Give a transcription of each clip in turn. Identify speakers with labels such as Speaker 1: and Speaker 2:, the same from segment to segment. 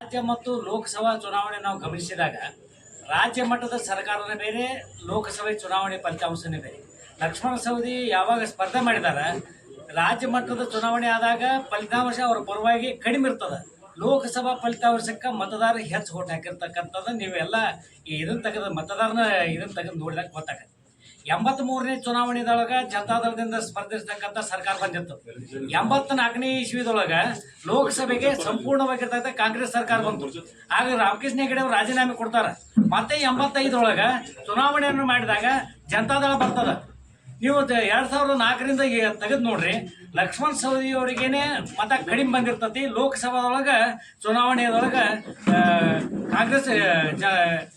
Speaker 1: ರಾಜ್ಯ ಮತ್ತು ಲೋಕಸಭಾ ಚುನಾವಣೆ ನಾವು ಗಮನಿಸಿದಾಗ ರಾಜ್ಯ ಮಟ್ಟದ ಸರ್ಕಾರನೇ ಬೇರೆ, ಲೋಕಸಭೆ ಚುನಾವಣೆ ಫಲಿತಾಂಶನೇ ಬೇರೆ. ಲಕ್ಷ್ಮಣ ಸವದಿ ಯಾವಾಗ ಸ್ಪರ್ಧೆ ಮಾಡಿದಾರ, ರಾಜ್ಯ ಮಟ್ಟದ ಚುನಾವಣೆ ಆದಾಗ ಫಲಿತಾಂಶ ಅವರ ಪರವಾಗಿ ಕಡಿಮೆ ಇರ್ತದ. ಲೋಕಸಭಾ ಫಲಿತಾಂಶಕ್ಕೆ ಮತದಾರ ಹೆಚ್ಚು ಓಟ್ ಹಾಕಿರ್ತಕ್ಕಂಥದ್ದು ನೀವೆಲ್ಲ ಇದನ್ನ ತೆಗೆದ ಮತದಾರನ ಇದನ್ನ ತೆಗೆದು ನೋಡಿದಾಗ ಗೊತ್ತಾಗತ್ತೆ. ಎಂಬತ್ ಮೂರನೇ ಚುನಾವಣೆದೊಳಗ ಜನತಾದಳದಿಂದ ಸ್ಪರ್ಧಿಸ್ತಕ್ಕಂಥ ಸರ್ಕಾರ ಬಂದಿತ್ತು. ಎಂಬತ್ ನಾಲ್ಕನೇ ಇಸ್ವಿದೊಳಗ ಲೋಕಸಭೆಗೆ ಸಂಪೂರ್ಣವಾಗಿರ್ತಕ್ಕಂಥ ಕಾಂಗ್ರೆಸ್ ಸರ್ಕಾರ ಬಂತು. ಆಗ ರಾಮಕೃಷ್ಣ ಹೆಗಡೆ ಅವರು ರಾಜೀನಾಮೆ ಕೊಡ್ತಾರ. ಮತ್ತೆ ಎಂಬತ್ತೈದರೊಳಗ ಚುನಾವಣೆಯನ್ನು ಮಾಡಿದಾಗ ಜನತಾದಳ ಬರ್ತದ. ನೀವು ಎರಡ್ ಸಾವಿರದ ನಾಲ್ಕರಿಂದ ತೆಗೆದು ನೋಡ್ರಿ, ಲಕ್ಷ್ಮಣ್ ಸವದಿ ಅವರಿಗೇನೆ ಮತ ಕಡಿಮೆ ಬಂದಿರ್ತತಿ. ಲೋಕಸಭಾದೊಳಗ ಚುನಾವಣೆಯೊಳಗ ಕಾಂಗ್ರೆಸ್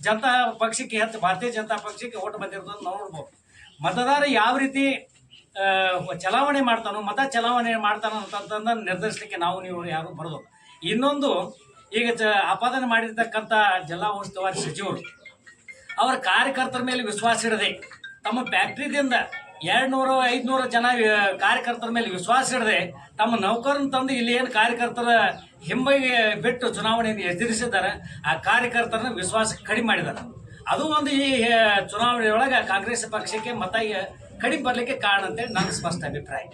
Speaker 1: ಜನತಾ ಪಕ್ಷಕ್ಕೆ ಹೆಚ್ಚು ಭಾರತೀಯ ಜನತಾ ಪಕ್ಷಕ್ಕೆ ಓಟ್ ಬಂದಿರೋದನ್ನ ನೋಡ್ಬೋದು. ಮತದಾರ ಯಾವ ರೀತಿ ಚಲಾವಣೆ ಮಾಡ್ತಾನೋ, ಮತ ಚಲಾವಣೆ ಮಾಡ್ತಾನೋ ಅಂತಂದನ್ನ ನಿರ್ಧರಿಸಲಿಕ್ಕೆ ನಾವು ನೀವು ಯಾರು ಬರೋದು ಇನ್ನೊಂದು, ಈಗ ಚ ಆಪಾದನೆ ಮಾಡಿರ್ತಕ್ಕಂಥ ಜಿಲ್ಲಾ ಉಸ್ತುವಾರಿ ಸಚಿವರು, ಅವರ ಕಾರ್ಯಕರ್ತರ ಮೇಲೆ ವಿಶ್ವಾಸ ಇಡದೆ, ತಮ್ಮ ಫ್ಯಾಕ್ಟ್ರಿದಿಂದ ಎರಡು ನೂರು ಐದುನೂರು ಜನ ಕಾರ್ಯಕರ್ತರ ಮೇಲೆ ವಿಶ್ವಾಸ ಇಡದೆ ತಮ್ಮ ನೌಕರನ್ನ ತಂದು ಇಲ್ಲಿ ಏನು ಕಾರ್ಯಕರ್ತರ ಹಿಂಬೈಗೆ ಬಿಟ್ಟು ಚುನಾವಣೆಯನ್ನು ಎದುರಿಸಿದ್ದಾರೆ, ಆ ಕಾರ್ಯಕರ್ತರನ್ನ ವಿಶ್ವಾಸ ಕಡಿಮೆ ಮಾಡಿದ್ದಾರೆ. ಅದು ಒಂದು ಈ ಚುನಾವಣೆಯೊಳಗೆ ಕಾಂಗ್ರೆಸ್ ಪಕ್ಷಕ್ಕೆ ಮತ ಕಡಿಮೆ ಬರಲಿಕ್ಕೆ ಕಾರಣ ಅಂತೇಳಿ ನನ್ನ ಸ್ಪಷ್ಟ ಅಭಿಪ್ರಾಯ.